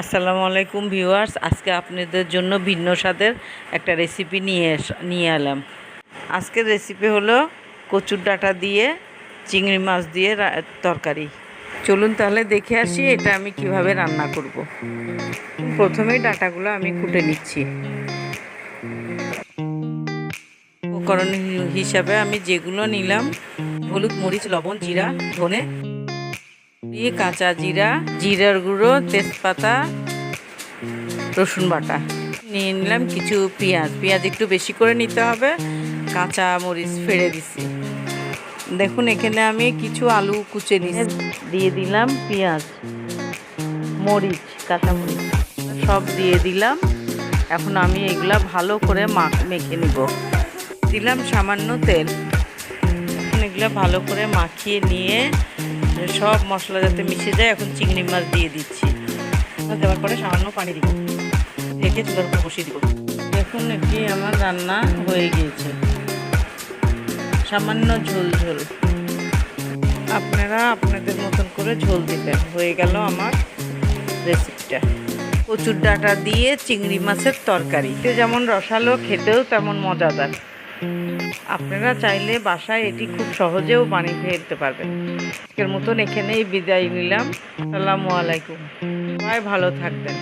আসসালামু আলাইকুম ভিউয়ার্স, আজকে আপনাদের জন্য ভিন্ন স্বাদের একটা রেসিপি নিয়ে নিয়ে এলাম। আজকের রেসিপি হলো কচুর ডাটা দিয়ে, চিংড়ি মাছ দিয়ে তরকারি। চলুন তাহলে দেখে আসি এটা আমি কীভাবে রান্না করব। প্রথমেই ডাটাগুলো আমি কুটে নিচ্ছি। উপকরণ হিসাবে আমি যেগুলো নিলাম, হলুদ, মরিচ, লবণ, জিরা, ধনে দিয়ে কাঁচা জিরা, জিরার গুঁড়ো, তেজপাতা, রসুন বাটা। নিয়ে নিলাম কিছু পেঁয়াজ। পেঁয়াজ একটু বেশি করে নিতে হবে। কাঁচা মরিচ ফেড়ে দিছি। দেখুন, এখানে আমি কিছু আলু কুচে নিয়ে দিয়ে দিলাম পেঁয়াজ, মরিচ, কাঁচা মরিচ। সব দিয়ে দিলাম। এখন আমি এগুলা ভালো করে মাখ মেখে নিব। দিলাম সামান্য তেল। এগুলো ভালো করে মাখিয়ে নিয়ে সব মশলা যাতে মিশে যায় এখন চিংড়ি মাছ দিয়ে দিচ্ছি। দেওয়ার পরে সামান্য পানি দিব। ঢেকে চুলার উপর বসিয়ে দিব। দেখুন এটি আমার রান্না হয়ে গিয়েছে। সামান্য ঝোল ঝোল। আপনারা আপনাদের মতন করে ঝোল দিবেন। হয়ে গেল আমার রেসিপিটা কচুর ডাটা দিয়ে চিংড়ি মাছের তরকারি। যেমন রসালো খেতেও তেমন মজাদার। আপনারা চাইলে বাসায় এটি খুব সহজেও বানিয়ে ফেলতে পারবেন। আজকের মতন এখানেই বিদায় নিলাম। আসসালামু আলাইকুম। সবাই ভালো থাকবেন।